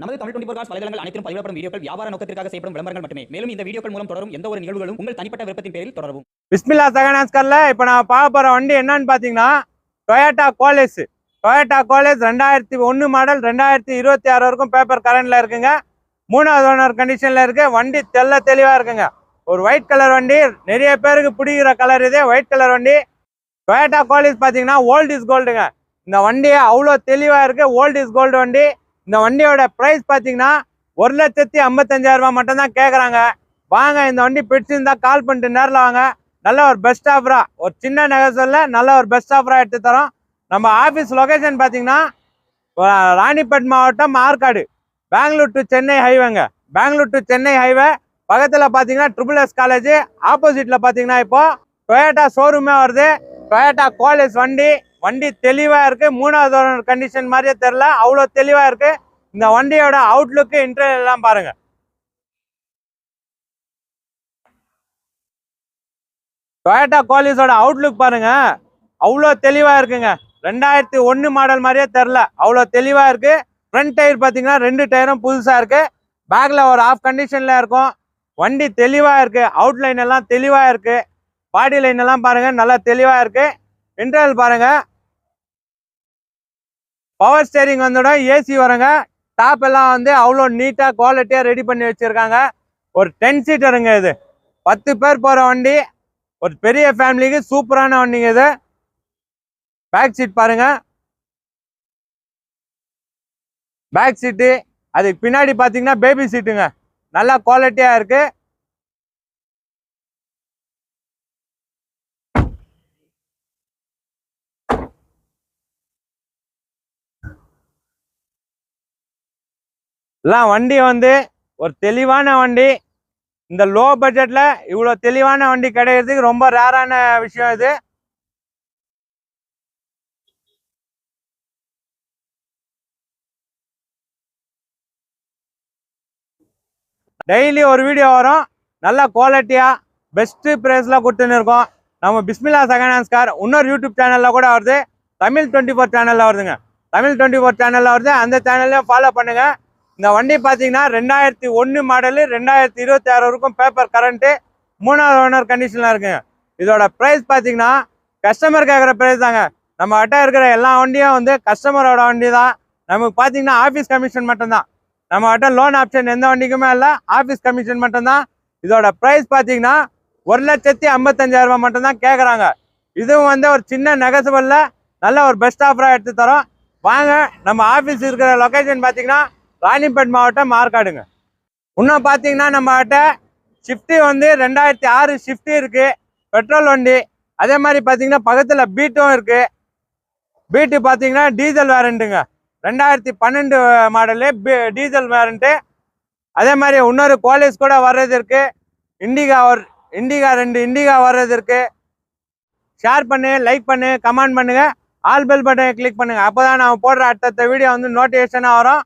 நமது Tamil twenty four cos வலைதளங்கள் அனைத்தும் பதிவிடப்படும் வீடியோக்கள் வியாபார நோக்கத்திற்காக செய்யப்படும் விளம்பரங்கள் மட்டுமே. மேலும் இந்த வீடியோக்கள் மூலம் தொடரும் எந்த ஒரு நிகழ்வுகளும் உங்கள் தனிப்பட்ட விருப்பத்தின் பேரில் தொடரும் பிஸ்மில்லா சகனாஸ்கர்ல இப்போ நான் பார்க்க போகிற வண்டி என்னன்னு பார்த்தீங்கன்னா டொயோட்டா கோலேஸ் டொயோட்டா கோலேஸ் ரெண்டாயிரத்தி ஒன்று மாடல் ரெண்டாயிரத்தி இருபத்தி ஆறு வரைக்கும் பேப்பர் கரண்டில் இருக்குங்க. மூணாவது ஓனர் கண்டிஷனில் இருக்கு. வண்டி தெல்ல தெளிவாக இருக்குங்க. ஒரு ஒயிட் கலர் வண்டி. நிறைய பேருக்கு பிடிக்கிற கலர் இதே ஒயிட் கலர் வண்டி. டொயோட்டா கோலேஸ் பார்த்தீங்கன்னா ஓல்டு இஸ் கோல்டுங்க இந்த வண்டியை அவ்வளோ தெளிவாக இருக்குது ஓல்டு இஸ் கோல்டு வண்டி. இந்த வண்டியோட ப்ரைஸ் பார்த்தீங்கன்னா ஒரு லட்சத்தி ஐம்பத்தஞ்சாயிரரூபா ரூபாய் மட்டும் தான் கேட்குறாங்க வாங்க இந்த வண்டி பிடிச்சிருந்தா கால் பண்ணிட்டு நேரில் வாங்க. நல்ல ஒரு பெஸ்ட் ஆஃபராக ஒரு சின்ன நகர்சல்ல நல்ல ஒரு பெஸ்ட் ஆஃபராக எடுத்து தரோம். நம்ம ஆஃபீஸ் லொகேஷன் பார்த்தீங்கன்னா ராணிப்பேட் மாவட்டம் ஆற்காடு பெங்களூர் டு சென்னை ஹைவேங்க பெங்களூர் டு சென்னை ஹைவே பக்கத்தில் பார்த்தீங்கன்னா ட்ரிபிள் எஸ் காலேஜ் ஆப்போசிட்டில் பார்த்தீங்கன்னா இப்போ டொயோட்டா ஷோரூமே வருது. டொயோட்டா காலேஜ் வண்டி வண்டி தெளிவாக இருக்குது மூணாவது கண்டிஷன் மாதிரியே தெரில அவ்வளோ தெளிவாக இருக்குது இந்த வண்டியோட அவுட்லுக்கு இன்டர்வியூ எல்லாம் பாருங்கள் டொயோட்டா கோலிஸோட அவுட்லுக் பாருங்கள் அவ்வளோ தெளிவாக இருக்குங்க. ரெண்டாயிரத்தி ஒன்று மாடல் மாதிரியே தெரில அவ்வளோ தெளிவாக இருக்குது ஃப்ரண்ட் டயர் பார்த்தீங்கன்னா ரெண்டு டயரும் புதுசாக இருக்குது பேக்கில் ஒரு ஆஃப் கண்டிஷனில் இருக்கும். வண்டி தெளிவாக இருக்குது அவுட்லைன் எல்லாம் தெளிவாக இருக்கு. பாடி லைன் எல்லாம் பாருங்கள் நல்லா தெளிவாக இருக்குது இன்டர்வல் பாருங்கள் பவர் ஸ்டேரிங் வந்தோட ஏசி வருங்க. டாப் எல்லாம் வந்து அவ்வளோ நீட்டாக குவாலிட்டியாக ரெடி பண்ணி வச்சுருக்காங்க. ஒரு டென் சீட்டருங்க இது. பத்து பேர் போகிற வண்டி. ஒரு பெரிய ஃபேமிலிக்கு சூப்பரான வண்டிங்க இது. பேக் சீட் பாருங்க. பேக் சீட்டு அதுக்கு பின்னாடி பார்த்தீங்கன்னா பேபி சீட்டுங்க நல்லா குவாலிட்டியாக இருக்குது எல்லாம் வண்டி வந்து ஒரு தெளிவான வண்டி. இந்த லோ பட்ஜெட்ல இவ்வளோ தெளிவான வண்டி கிடைக்கிறதுக்கு ரொம்ப ரேரான விஷயம் இது. டெய்லி ஒரு வீடியோ வரும். நல்ல குவாலிட்டியா பெஸ்ட் ப்ரைஸ்ல கொடுத்துன்னு இருக்கோம். நம்ம பிஸ்மில்லா செகண்ட் கார் இன்னொரு யூடியூப் சேனல்ல கூட வருது. தமிழ் டுவெண்ட்டி ஃபோர் சேனல்ல வருதுங்க. தமிழ் டுவெண்ட்டி ஃபோர் சேனல்ல வருது. அந்த சேனல்லையும் ஃபாலோ பண்ணுங்க. இந்த வண்டி பார்த்தீங்கன்னா ரெண்டாயிரத்தி ஒன்று மாடலு ரெண்டாயிரத்தி இருபத்தி ஆறு வரைக்கும் பேப்பர் கரண்ட்டு மூணாவது ஓனர் கண்டிஷனில் இருக்குங்க இதோட ப்ரைஸ் பார்த்தீங்கன்னா கஸ்டமர் கேட்குற ப்ரைஸ் தாங்க. நம்ம கிட்ட இருக்கிற எல்லா வண்டியும் வந்து கஸ்டமரோட வண்டி தான் நமக்கு பார்த்தீங்கன்னா ஆஃபீஸ் கமிஷன் மட்டும்தான். நம்ம கிட்ட லோன் ஆப்ஷன் எந்த வண்டிக்குமே இல்லை ஆஃபீஸ் கமிஷன் மட்டும்தான். இதோட ப்ரைஸ் பார்த்தீங்கன்னா ஒரு லட்சத்தி ஐம்பத்தஞ்சாயிரம் ரூபாய் மட்டும்தான் கேட்குறாங்க இதுவும் வந்து ஒரு சின்ன நெகசபிளில் நல்ல ஒரு பெஸ்ட் ஆஃபராக எடுத்து தரோம். வாங்க நம்ம ஆஃபீஸ் இருக்கிற லொக்கேஷன் பார்த்தீங்கன்னா ராணிப்பேட் மாவட்டம் மார்க்காடுங்க. இன்னும் பார்த்தீங்கன்னா நம்மகிட்ட ஷிஃப்டி வந்து ரெண்டாயிரத்தி ஆறு ஷிஃப்டி இருக்குது பெட்ரோல் வண்டி அதே மாதிரி பார்த்தீங்கன்னா பக்கத்தில் பீட்டும் இருக்குது பீட்டு பார்த்தீங்கன்னா டீசல் வேரண்ட்டுங்க ரெண்டாயிரத்தி பன்னெண்டு மாடலு டீசல் வேரண்ட்டு அதே மாதிரி இன்னொரு குவாலிஸ் கூட வர்றது இருக்குது இண்டிகா ஒரு இண்டிகா ரெண்டு இண்டிகா வர்றது இருக்குது ஷேர் பண்ணு லைக் பண்ணு கமெண்ட் பண்ணுங்கள் ஆல் பெல் பட்டனை கிளிக் பண்ணுங்க. அப்பதான் நான் போடுற அடுத்தடுத்த வீடியோ வந்து நோட்டிஃபிகேஷனாக வரும்.